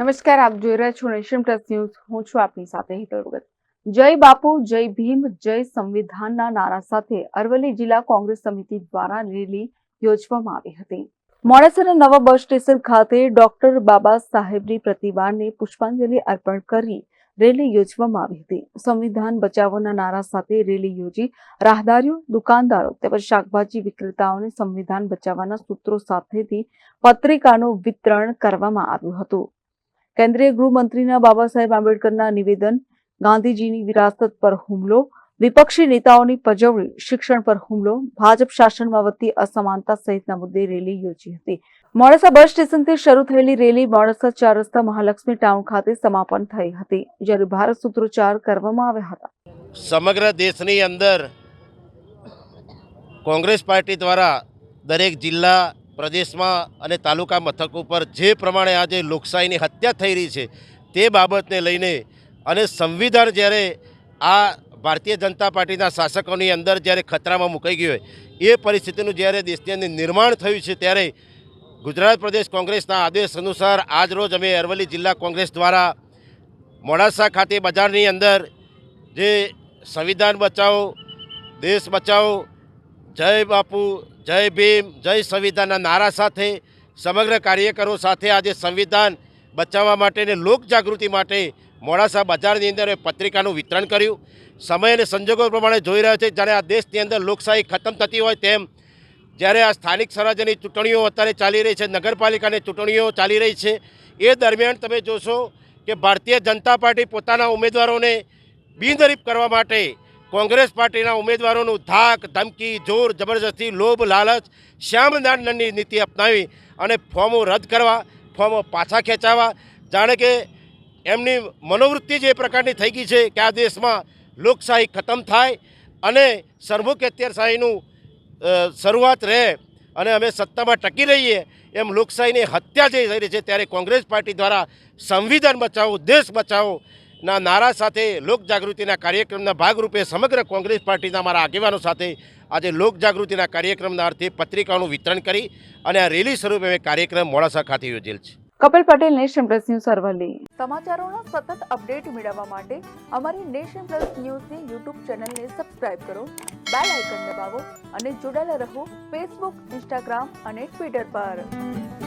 નમસ્કાર, આપ જોઈ રહ્યા છો નેશન પ્લસ ન્યૂઝ. હું છું આપની સાથે હેતલ ભગત. જય બાપુ, જય ભીમ, જય સંવિધાનના નારા સાથે અરવલ્લી જિલ્લા કોંગ્રેસ સમિતિ દ્વારા રેલી યોજવામાં આવી હતી. મોડાસાના નવા બસ સ્ટેશન ખાતે ડોક્ટર બાબા સાહેબની પ્રતિમાને પુષ્પાંજલિ અર્પણ કરી રેલી યોજવામાં આવી હતી. સંવિધાન બચાવોના નારા સાથે રેલી યોજી રાહદારીઓ, દુકાનદારો તેમજ શાકભાજી વિક્રેતાઓને સંવિધાન બચાવવાના સૂત્રો સાથેથી પત્રિકાનું વિતરણ કરવામાં આવ્યું હતું. કેન્દ્રીય ગૃહમંત્રીના બાબા સાહેબ આંબેડકરના નિવેદન, ગાંધીજીની વિરાસત પર હુમલો, વિપક્ષી નેતાઓની પજવણી, શિક્ષણ પર હુમલો, ભાજપ શાસનમાં વધતી અસમાનતા સહિતના મુદ્દે રેલી યોજી હતી. મોડાસા બસ સ્ટેશનથી શરૂ થયેલી રેલી મોડાસા ચાર રસ્તા મહાલક્ષ્મી ટાઉન ખાતે સમાપન થઈ હતી, જ્યારે ભારત સૂત્રોચ્ચાર કરવામાં આવ્યા હતા. સમગ્ર દેશની અંદર કોંગ્રેસ પાર્ટી દ્વારા દરેક જિલ્લા પ્રદેશમાં અને તાલુકા મથક ઉપર જે પ્રમાણે આજે લોકશાહીની હત્યા થઈ રહી છે, તે બાબતને લઈને અને સંવિધાન જ્યારે આ ભારતીય જનતા પાર્ટીના શાસકોની અંદર જ્યારે ખતરામાં મુકાઈ ગયું હોય, એ પરિસ્થિતિનું જ્યારે દેશની અંદર નિર્માણ થયું છે, ત્યારે ગુજરાત પ્રદેશ કોંગ્રેસના આદેશ અનુસાર આજરોજ અમે અરવલ્લી જિલ્લા કોંગ્રેસ દ્વારા મોડાસા ખાતે બજારની અંદર જે સંવિધાન બચાવો, દેશ બચાવો, જય બાપુ જય ભીમ, જય સંવિધાનના નારા સાથે, સમગ્ર કાર્યકરો સાથે આજે સંવિધાન બચાવવા માટે અને લોક માટે મોડાસા બજારની અંદર પત્રિકાનું વિતરણ કર્યું. સમય અને સંજોગો પ્રમાણે જોઈ રહ્યા છે, જ્યારે આ દેશની અંદર લોકશાહી ખતમ થતી હોય તેમ, જ્યારે આ સ્થાનિક સ્વરાજ્યની ચૂંટણીઓ અત્યારે ચાલી રહી છે, નગરપાલિકાની ચૂંટણીઓ ચાલી રહી છે, એ દરમિયાન તમે જોશો કે ભારતીય જનતા પાર્ટી પોતાના ઉમેદવારોને બિનહરીફ કરવા માટે કોંગ્રેસ પાર્ટીના ઉમેદવારોનું ધાક, ધમકી, જોર, જબરજસ્તી, લોભ, લાલચ શ્યામદાનની નીતિ અપનાવી અને ફોર્મો રદ કરવા, ફોર્મો પાછા ખેંચાવા. જાણે કે એમની મનોવૃત્તિ જ પ્રકારની થઈ ગઈ છે કે આ દેશમાં લોકશાહી ખતમ થાય અને સરમુખ અત્યારશાહીનું શરૂઆત રહે અને અમે સત્તામાં ટકી રહીએ એમ લોકશાહીની હત્યા જે થઈ રહી છે ત્યારે કોંગ્રેસ પાર્ટી દ્વારા સંવિધાન બચાવો, દેશ બચાવો ના નારા સાથે લોકજાગૃતિના કાર્યક્રમના ભાગરૂપે સમગ્ર કોંગ્રેસ પાર્ટીના મારા આગેવાનો સાથે આજે લોક જાગૃતિના કાર્યક્રમના અર્થે પત્રિકાઓનું વિતરણ કરી અને આ રેલી સ્વરૂપે અમે કાર્યક્રમ મોડાસા ખાતે યોજેલ છે. Kapil Patel Nation Plus News Aravalli. સમાચારોના સતત અપડેટ મેળવવા માટે અમારી નેશન પ્લસ ન્યૂઝની યુટ્યુબ ચેનલને સબસ્ક્રાઇબ કરો બેલ આઇકન દબાવો અને જોડાયેલા રહો ફેસબુક ઇન્સ્ટાગ્રામ અને ટ્વિટર પર.